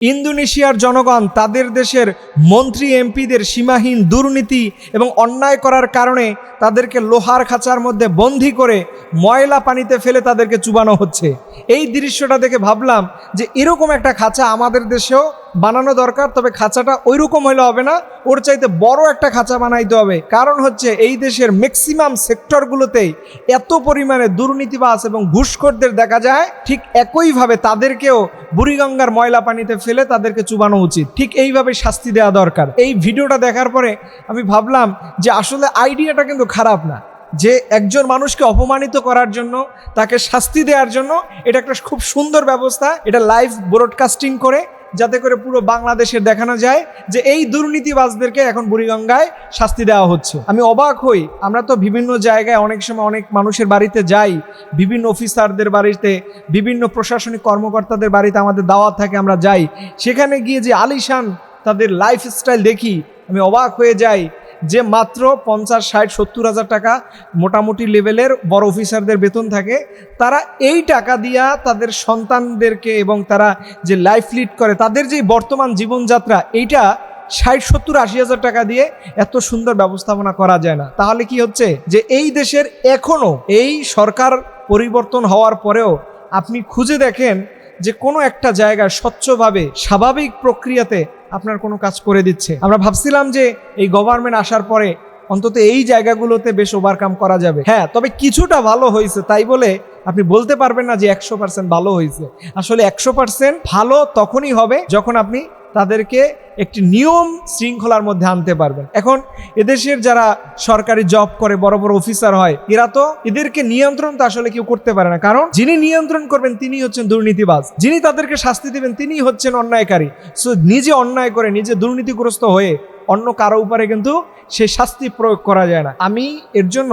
ইন্দোনেশিয়ার জনগণ তাদের দেশের মন্ত্রী, এমপিদের সীমাহীন দুর্নীতি এবং অন্যায় করার কারণে তাদেরকে লোহার খাঁচার মধ্যে বন্দি করে ময়লা পানিতে ফেলে তাদেরকে চুবানো হচ্ছে। এই দৃশ্যটা দেখে ভাবলাম যে এরকম একটা খাঁচা আমাদের দেশেও বানানো দরকার, তবে খাঁচাটা ওই রকম হলে হবে না। ওর চাইতে বড় একটা খাঁচা বানাইতে হবে। কারণ হচ্ছে এই দেশের ম্যাক্সিমাম সেক্টরগুলোতেই এত পরিমাণে দুর্নীতিবাজ এবং ঘুষখোরদের দেখা যায়, ঠিক একইভাবে তাদেরকেও বুড়িগঙ্গার ময়লা পানিতে ফেলে তাদেরকে চুবানো উচিত। ঠিক এইভাবে শাস্তি দেওয়া দরকার। এই ভিডিওটা দেখার পরে আমি ভাবলাম যে আসলে আইডিয়াটা কিন্তু খারাপ না। যে একজন মানুষকে অপমানিত করার জন্য, তাকে শাস্তি দেওয়ার জন্য, এটা একটা খুব সুন্দর ব্যবস্থা। এটা লাইভ ব্রডকাস্টিং করে, যাতে করে পুরো বাংলাদেশের দেখানো যায় যে এই দুর্নীতিবাজদেরকে এখন বুড়িগঙ্গায় শাস্তি দেওয়া হচ্ছে। আমি অবাক হই। আমরা তো বিভিন্ন জায়গায় অনেক সময় অনেক মানুষের বাড়িতে যাই। বিভিন্ন অফিসারদের বাড়িতে, বিভিন্ন প্রশাসনিক কর্মকর্তাদের বাড়িতে আমাদের দাওয়াত থাকে, আমরা যাই। সেখানে গিয়ে যে আলিশান তাদের লাইফস্টাইল দেখি, আমি অবাক হয়ে যাই। যে মাত্র পঞ্চাশ, ষাট, সত্তর হাজার টাকা মোটামুটি লেভেলের বড় অফিসারদের বেতন থাকে, তারা এই টাকা দিয়া তাদের সন্তানদেরকে এবং তারা যে লাইফ লিড করে, তাদের যে বর্তমান জীবনযাত্রা, এইটা ষাট, সত্তর, আশি হাজার টাকা দিয়ে এত সুন্দর ব্যবস্থাপনা করা যায় না। তাহলে কি হচ্ছে যে এই দেশের এখনও এই সরকার পরিবর্তন হওয়ার পরেও আপনি খুঁজে দেখেন যে কোনো একটা জায়গায় স্বচ্ছভাবে, স্বাভাবিক প্রক্রিয়াতে আপনার কোনো কাজ করে দিচ্ছে। আমরা ভাবছিলাম যে এই গভর্নমেন্ট আসার পরে অন্তত এই জায়গাগুলোতে বেশ ওভারকাম করা যাবে। হ্যাঁ তবে কিছুটা ভালো হয়েছে তাই বলে আপনি বলতে পারবেন না যে একশো পার্সেন্ট ভালো হয়েছে। আসলে একশো পার্সেন্ট ভালো তখনই হবে যখন আপনি তাদেরকে একটি নিয়ম শৃঙ্খলার মধ্যে আনতে পারবেন। এখন এদেশের যারা সরকারি জব করে, বড় বড় অফিসার হয়, এরা তো এদেরকে নিয়ন্ত্রণ তো আসলে কেউ করতে পারে না। কারণ যিনি নিয়ন্ত্রণ করবেন তিনি হচ্ছেন দুর্নীতিবাজ। যিনি তাদেরকে শাস্তি দিবেন তিনি হচ্ছেন অন্যায়কারী। সো নিজে অন্যায় করে, নিজে দুর্নীতিগ্রস্ত হয়ে অন্য কারও উপরে কিন্তু সেই শাস্তি প্রয়োগ করা যায় না। আমি এর জন্য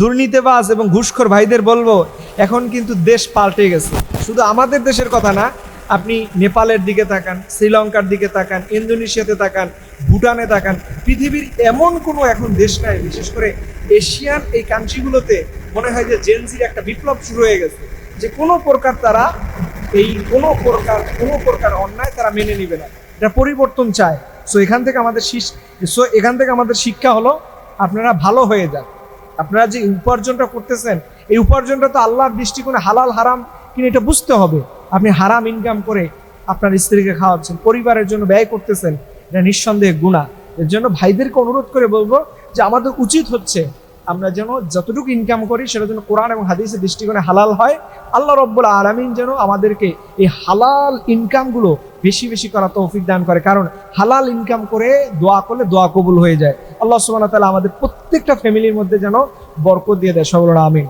দুর্নীতিবাজ এবং ঘুষখোর ভাইদের বলব, এখন কিন্তু দেশ পাল্টে গেছে। শুধু আমাদের দেশের কথা না আপনি নেপালের দিকে তাকান, শ্রীলঙ্কার দিকে তাকান, ইন্দোনেশিয়াতে তাকান, ভুটানে তাকান, পৃথিবীর এমন কোনো এখন দেশ নাই, বিশেষ করে এশিয়ান এই কান্ট্রিগুলোতে মনে হয় যে জেনজির একটা বিপ্লব শুরু হয়ে গেছে, যে কোনো প্রকার তারা এই কোনো প্রকার কোনো প্রকার অন্যায় তারা মেনে নিবে না। এটা পরিবর্তন চায়। সো এখান থেকে আমাদের সো এখান থেকে আমাদের শিক্ষা হলো, আপনারা ভালো হয়ে যান। আপনারা যে উপার্জনটা করতেছেন, এই উপার্জনটা তো আল্লাহর দৃষ্টিকোণে হালাল, হারাম, কিনা এটা বুঝতে হবে। আপনি হারাম ইনকাম করে আপনার স্ত্রীকে খাওয়াচ্ছেন, পরিবারের জন্য ব্যয় করতেছেন, এটা নিঃসন্দেহে গুণা এর জন্য ভাইদেরকে অনুরোধ করে বলব যে আমাদের উচিত হচ্ছে আমরা যেন যতটুকু ইনকাম করি সেটা যেন কোরআন এবং হাদিসের দৃষ্টিকোণে হালাল হয়। আল্লাহ রব্বুল আলমিন যেন আমাদেরকে এই হালাল ইনকামগুলো বেশি বেশি করা তৌফিক দান করে। কারণ হালাল ইনকাম করে দোয়া করলে দোয়া কবুল হয়ে যায়। আল্লাহ সুবাহ তালা আমাদের প্রত্যেকটা ফ্যামিলির মধ্যে যেন বরকত দিয়ে দেয়। সকল আমিন।